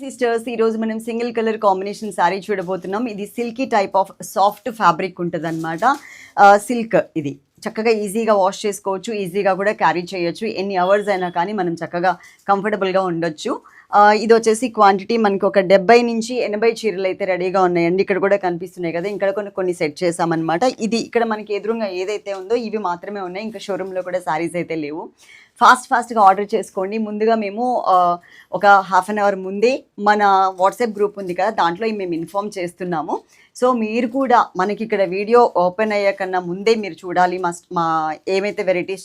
Sisters ఈ రోజు మనం సింగిల్ కలర్ కాంబినేషన్ శారీ చూడబోతున్నాం. ఇది silky type of soft fabric ఉంటుంది అనమాట సిల్క్ ఇది. చక్కగా ఈజీగా వాష్ చేసుకోవచ్చు ఈజీగా కూడా క్యారీ చేయొచ్చు. ఎన్ని అవర్స్ అయినా కానీ మనం చక్కగా కంఫర్టబుల్గా ఉండొచ్చు. ఇది వచ్చేసి క్వాంటిటీ మనకి ఒక డెబ్బై నుంచి ఎనభై చీరలు అయితే రెడీగా ఉన్నాయండి. ఇక్కడ కూడా కనిపిస్తున్నాయి కదా. ఇక్కడ కొన్ని కొన్ని సెట్ చేసామన్నమాట ఇది ఇక్కడ మనకి ఎదురుగా ఏదైతే ఉందో ఇవి మాత్రమే ఉన్నాయి. ఇంకా షోరూంలో కూడా శారీస్ అయితే లేవు. ఫాస్ట్ ఫాస్ట్గా ఆర్డర్ చేసుకోండి. ముందుగా మేము ఒక హాఫ్ అన్ అవర్ ముందే మన వాట్సాప్ గ్రూప్ ఉంది కదా. దాంట్లో మేము ఇన్ఫామ్ చేస్తున్నాము. సో మీరు కూడా మనకి ఇక్కడ వీడియో ఓపెన్ అయ్యాకన్నా ముందే మీరు చూడాలి. మా మా ఏమైతే వెరైటీస్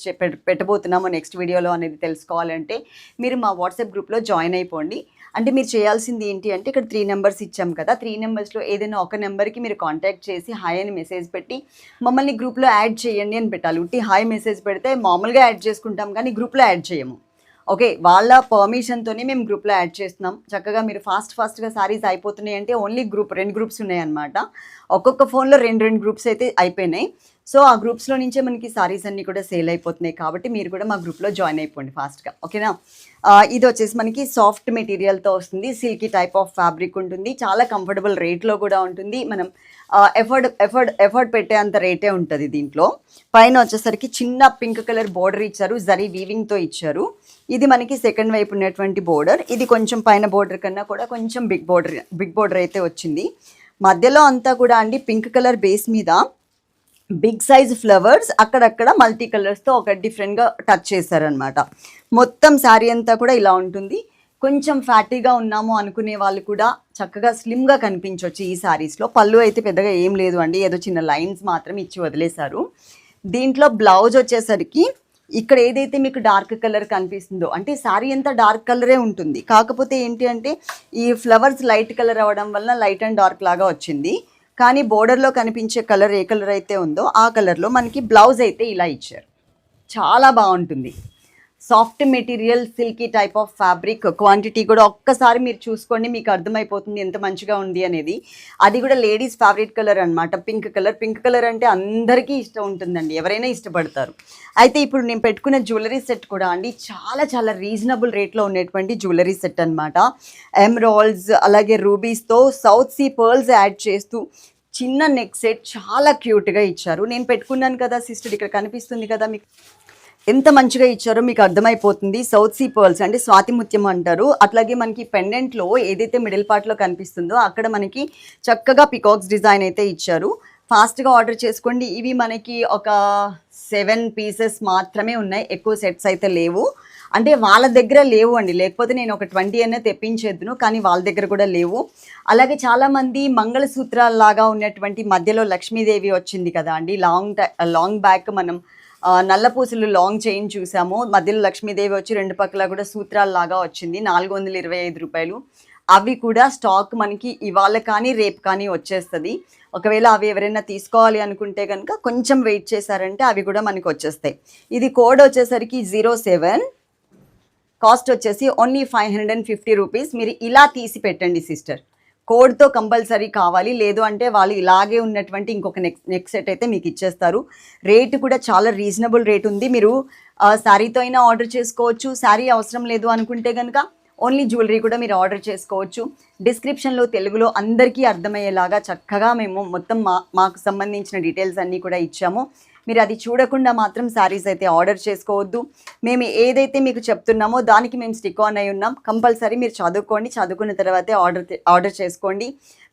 పెట్టబోతున్నామో నెక్స్ట్ వీడియోలో అనేది తెలుసుకోవాలంటే మీరు మా వాట్సాప్ గ్రూప్లో జాయిన్ అయిపో అయిపోండి అంటే మీరు చేయాల్సింది ఏంటి అంటే ఇక్కడ త్రీ నెంబర్స్ ఇచ్చాం కదా త్రీ నెంబర్స్లో ఏదైనా ఒక నెంబర్కి మీరు కాంటాక్ట్ చేసి హాయ్ అని మెసేజ్ పెట్టి మమ్మల్ని గ్రూప్లో యాడ్ చేయండి అని పెట్టాలి. ఉట్టి హాయ్ మెసేజ్ పెడితే మామూలుగా యాడ్ చేసుకుంటాం కానీ గ్రూప్లో యాడ్ చేయము. ఓకే వాళ్ళ పర్మిషన్తోనే మేము గ్రూప్లో యాడ్ చేస్తున్నాం. చక్కగా మీరు ఫాస్ట్ ఫాస్ట్గా సారీస్ అయిపోతున్నాయి అంటే ఓన్లీ గ్రూప్ రెండు గ్రూప్స్ ఉన్నాయన్నమాట. ఒక్కొక్క ఫోన్లో రెండు రెండు గ్రూప్స్ అయితే అయిపోయినాయి. సో ఆ గ్రూప్స్లో నుంచే మనకి సారీస్ అన్నీ కూడా సేల్ అయిపోతున్నాయి కాబట్టి మీరు కూడా మా గ్రూప్లో జాయిన్ అయిపోండి ఫాస్ట్గా ఓకేనా ఇది వచ్చేసి మనకి సాఫ్ట్ మెటీరియల్తో వస్తుంది. సిల్కీ టైప్ ఆఫ్ ఫ్యాబ్రిక్ ఉంటుంది. చాలా కంఫర్టబుల్ రేట్లో కూడా ఉంటుంది. మనం ఎఫర్డ్ ఎఫర్డ్ ఎఫర్ట్ పెట్టే అంత రేటే ఉంటుంది దీంట్లో. పైన వచ్చేసరికి చిన్న పింక్ కలర్ బోర్డర్ ఇచ్చారు. జరీ వీవింగ్తో ఇచ్చారు. ఇది మనకి సెకండ్ వైపు ఉన్నటువంటి బోర్డర్ ఇది కొంచెం పైన బోర్డర్ కన్నా కూడా కొంచెం బిగ్ బోర్డర్ బిగ్ బోర్డర్ అయితే వచ్చింది. మధ్యలో అంతా కూడా అండి పింక్ కలర్ బేస్ మీద బిగ్ సైజ్ ఫ్లవర్స్ అక్కడక్కడ మల్టీ కలర్స్తో ఒక డిఫరెంట్గా టచ్ చేశారనమాట మొత్తం శారీ అంతా కూడా ఇలా ఉంటుంది. కొంచెం ఫ్యాటీగా ఉన్నాము అనుకునే వాళ్ళు కూడా చక్కగా స్లిమ్గా కనిపించవచ్చు ఈ శారీస్లో పళ్ళు అయితే పెద్దగా ఏం లేదు అండి. ఏదో చిన్న లైన్స్ మాత్రం ఇచ్చి వదిలేశారు. దీంట్లో బ్లౌజ్ వచ్చేసరికి ఇక్కడ ఏదైతే మీకు డార్క్ కలర్ కనిపిస్తుందో అంటే శారీ అంతా డార్క్ కలరే ఉంటుంది. కాకపోతే ఏంటి అంటే ఈ ఫ్లవర్స్ లైట్ కలర్ అవ్వడం వలన లైట్ అండ్ డార్క్ లాగా వచ్చింది. కానీ బోర్డర్లో కనిపించే కలర్ ఏ కలర్ అయితే ఉందో ఆ కలర్లో మనకి బ్లౌజ్ అయితే ఇలా ఇచ్చారు. చాలా బాగుంటుంది. Soft material silky type of fabric quantity కూడా ఒక్కసారి మీరు చూసుకోండి మీకు అర్థమైపోతుంది ఎంత మంచిగా ఉంది అనేది. అది కూడా లేడీస్ ఫేవరెట్ కలర్ అనమాట పింక్ కలర్ పింక్ కలర్ అంటే అందరికీ ఇష్టం ఉంటుందండి. ఎవరైనా ఇష్టపడతారు. అయితే ఇప్పుడు నేను పెట్టుకున్న జ్యువెలరీ సెట్ కూడా అండి చాలా చాలా రీజనబుల్ రేట్లో ఉన్నటువంటి జ్యువెలరీ సెట్ అనమాట ఎమ్రాల్స్ అలాగే రూబీస్తో సౌత్ సీ పర్ల్స్ యాడ్ చేస్తూ చిన్న నెక్ సెట్ చాలా క్యూట్గా ఇచ్చారు. నేను పెట్టుకున్నాను కదా సిస్టర్ ఇక్కడ కనిపిస్తుంది కదా మీకు. ఎంత మంచిగా ఇచ్చారో మీకు అర్థమైపోతుంది. సౌత్ సీ పర్ల్స్ అంటే స్వాతి ముత్యం అంటారు. అట్లాగే మనకి పెండెంట్లో ఏదైతే మిడిల్ పార్ట్లో కనిపిస్తుందో అక్కడ మనకి చక్కగా పికాక్స్ డిజైన్ అయితే ఇచ్చారు. ఫాస్ట్గా ఆర్డర్ చేసుకోండి. ఇవి మనకి ఒక సెవెన్ పీసెస్ మాత్రమే ఉన్నాయి. ఎక్కువ సెట్స్ అయితే లేవు. అంటే వాళ్ళ దగ్గర లేవు అండి. లేకపోతే నేను ఒక ట్వంటీ అనే తెప్పించేద్దును కానీ వాళ్ళ దగ్గర కూడా లేవు. అలాగే చాలామంది మంగళసూత్రాల లాగా ఉన్నటువంటి మధ్యలో లక్ష్మీదేవి వచ్చింది కదా అండి. లాంగ్ లాంగ్ బ్యాక్ మనం నల్లపూసలు నల్ల పూసలు లాంగ్ చైన్ చూసాము. మధ్యలో లక్ష్మీదేవి వచ్చి రెండు పక్కల కూడా సూత్రాలలాగా వచ్చింది. నాలుగు వందల ఇరవై ఐదు రూపాయలు. అవి కూడా స్టాక్ మనకి ఇవాళ కానీ రేపు కానీ వచ్చేస్తుంది. ఒకవేళ అవి ఎవరైనా తీసుకోవాలి అనుకుంటే కనుక కొంచెం వెయిట్ చేశారంటే అవి కూడా మనకి వచ్చేస్తాయి. ఇది కోడ్ వచ్చేసరికి జీరో సెవెన్ కాస్ట్ వచ్చేసి only five hundred and fifty rupees. మీరు ఇలా తీసి పెట్టండి సిస్టర్. కోడ్తో కంపల్సరీ కావాలి. లేదు అంటే వాళ్ళు ఇలాగే ఉన్నటువంటి ఇంకొక నెక్ నెక్ సెట్ అయితే మీకు ఇచ్చేస్తారు. రేటు కూడా చాలా రీజనబుల్ రేట్ ఉంది. మీరు శారీతో అయినా ఆర్డర్ చేసుకోవచ్చు. శారీ అవసరం లేదు అనుకుంటే కనుక ఓన్లీ జ్యువెలరీ కూడా మీరు ఆర్డర్ చేసుకోవచ్చు. డిస్క్రిప్షన్లో తెలుగులో అందరికీ అర్థమయ్యేలాగా చక్కగా మేము మొత్తం మా మాకు సంబంధించిన డీటెయిల్స్ అన్నీ కూడా ఇచ్చాము. మీరు అది చూడకుండా మాత్రం శారీస్ అయితే ఆర్డర్ చేసుకోవద్దు. మేము ఏదైతే మీకు చెప్తున్నామో దానికి మేము స్టిక్ ఆన్ అయి ఉన్నాం. కంపల్సరీ మీరు చదువుకోండి. చదువుకున్న తర్వాతే ఆర్డర్ ఆర్డర్ చేసుకోండి.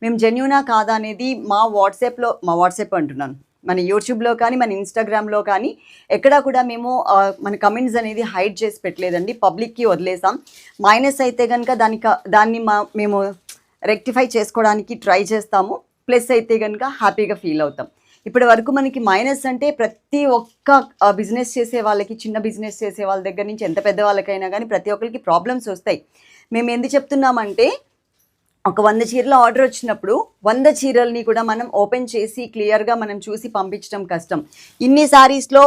మేము జెన్యునా కాదా అనేది మా వాట్సాప్లో మా వాట్సాప్ అంటున్నాను. మన యూట్యూబ్లో కానీ మన ఇన్స్టాగ్రామ్లో కానీ ఎక్కడా కూడా మేము మన కమెంట్స్ అనేది హైడ్ చేసి పెట్టలేదండి. పబ్లిక్కి వదిలేసాం. మైనస్ అయితే కనుక దానికి దాన్ని మా మేము రెక్టిఫై చేసుకోవడానికి ట్రై చేస్తాము. ప్లస్ అయితే కనుక హ్యాపీగా ఫీల్ అవుతాం. ఇప్పటి వరకు మనకి మైనస్ అంటే ప్రతి ఒక్క బిజినెస్ చేసే వాళ్ళకి చిన్న బిజినెస్ చేసే వాళ్ళ దగ్గర నుంచి ఎంత పెద్ద వాళ్ళకైనా కానీ ప్రతి ఒక్కరికి ప్రాబ్లమ్స్ వస్తాయి. మేము ఎందుకు చెప్తున్నామంటే ఒక వంద చీరల ఆర్డర్ వచ్చినప్పుడు వంద చీరల్ని కూడా మనం ఓపెన్ చేసి క్లియర్గా మనం చూసి పంపించడం కష్టం. ఇన్ని సారీస్లో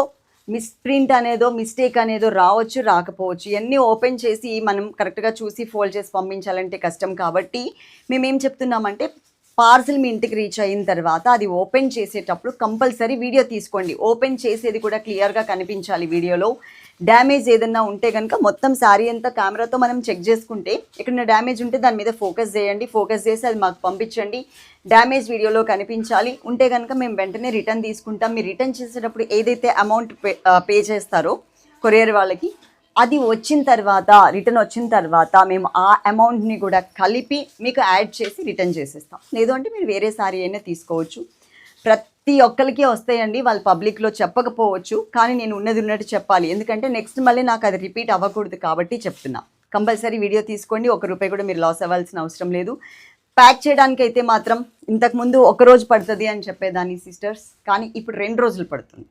మిస్ప్రింట్ అనేదో మిస్టేక్ అనేదో రావచ్చు రాకపోవచ్చు. ఇవన్నీ ఓపెన్ చేసి మనం కరెక్ట్గా చూసి ఫోల్డ్ చేసి పంపించాలంటే కష్టం కాబట్టి మేమేం చెప్తున్నామంటే పార్సిల్ మీ ఇంటికి రీచ్ అయిన తర్వాత అది ఓపెన్ చేసేటప్పుడు కంపల్సరీ వీడియో తీసుకోండి. ఓపెన్ చేసేది కూడా క్లియర్గా కనిపించాలి వీడియోలో. డ్యామేజ్ ఏదన్నా ఉంటే కనుక మొత్తం శారీ అంతా కెమెరాతో మనం చెక్ చేసుకుంటే ఎక్కడైనా డ్యామేజ్ ఉంటే దాని మీద ఫోకస్ చేయండి. ఫోకస్ చేసి అది మాకు పంపించండి. డ్యామేజ్ వీడియోలో కనిపించాలి. ఉంటే కనుక మేము వెంటనే రిటర్న్ తీసుకుంటాం. మీరు రిటర్న్ చేసేటప్పుడు ఏదైతే అమౌంట్ పే పే చేస్తారో కొరియర్ వాళ్ళకి అది వచ్చిన తర్వాత రిటర్న్ వచ్చిన తర్వాత మేము ఆ అమౌంట్ని కూడా కలిపి మీకు యాడ్ చేసి రిటర్న్ చేసేస్తాం. లేదు అంటే మీరు వేరే సారీ అయినా తీసుకోవచ్చు. ప్రతి ఒక్కరికి వస్తాయండి వాళ్ళు పబ్లిక్లో చెప్పకపోవచ్చు కానీ నేను ఉన్నది ఉన్నట్టు చెప్పాలి. ఎందుకంటే నెక్స్ట్ మళ్ళీ నాకు అది రిపీట్ అవ్వకూడదు కాబట్టి చెప్తున్నా. కంపల్సరీ వీడియో తీసుకోండి ఒక రూపాయి కూడా మీరు లాస్ అవ్వాల్సిన అవసరం లేదు. ప్యాక్ చేయడానికి అయితే మాత్రం ఇంతకుముందు ఒక రోజు పడుతుంది అని చెప్పేదాన్ని సిస్టర్స్ కానీ ఇప్పుడు రెండు రోజులు పడుతుంది.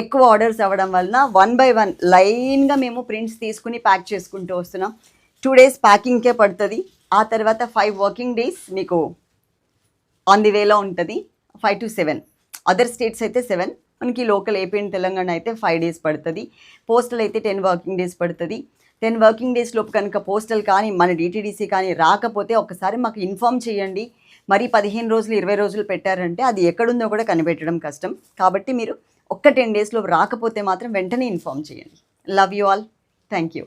ఎక్కువ ఆర్డర్స్ అవ్వడం వలన వన్ బై వన్ లైన్గా మేము ప్రింట్స్ తీసుకుని ప్యాక్ చేసుకుంటూ వస్తున్నాం. టూ డేస్ ప్యాకింగ్కే పడుతుంది. ఆ తర్వాత ఫైవ్ వర్కింగ్ డేస్ మీకు ఆన్ ది వేలో ఉంటుంది. Five to seven other states అయితే సెవెన్ మనకి లోకల్ ఏపీ అండ్ తెలంగాణ అయితే ఫైవ్ డేస్ పడుతుంది. పోస్టల్ అయితే టెన్ వర్కింగ్ డేస్ పడుతుంది. టెన్ వర్కింగ్ డేస్ లోపు కనుక పోస్టల్ కానీ మన డిటీడీసీ కానీ రాకపోతే ఒకసారి మాకు ఇన్ఫామ్ చేయండి. మరి పదిహేను రోజులు ఇరవై రోజులు పెట్టారంటే అది ఎక్కడుందో కూడా కనిపెట్టడం కష్టం. కాబట్టి మీరు ఒక్క టెన్ డేస్లో రాకపోతే మాత్రం వెంటనే ఇన్ఫామ్ చేయండి. Love you all thank you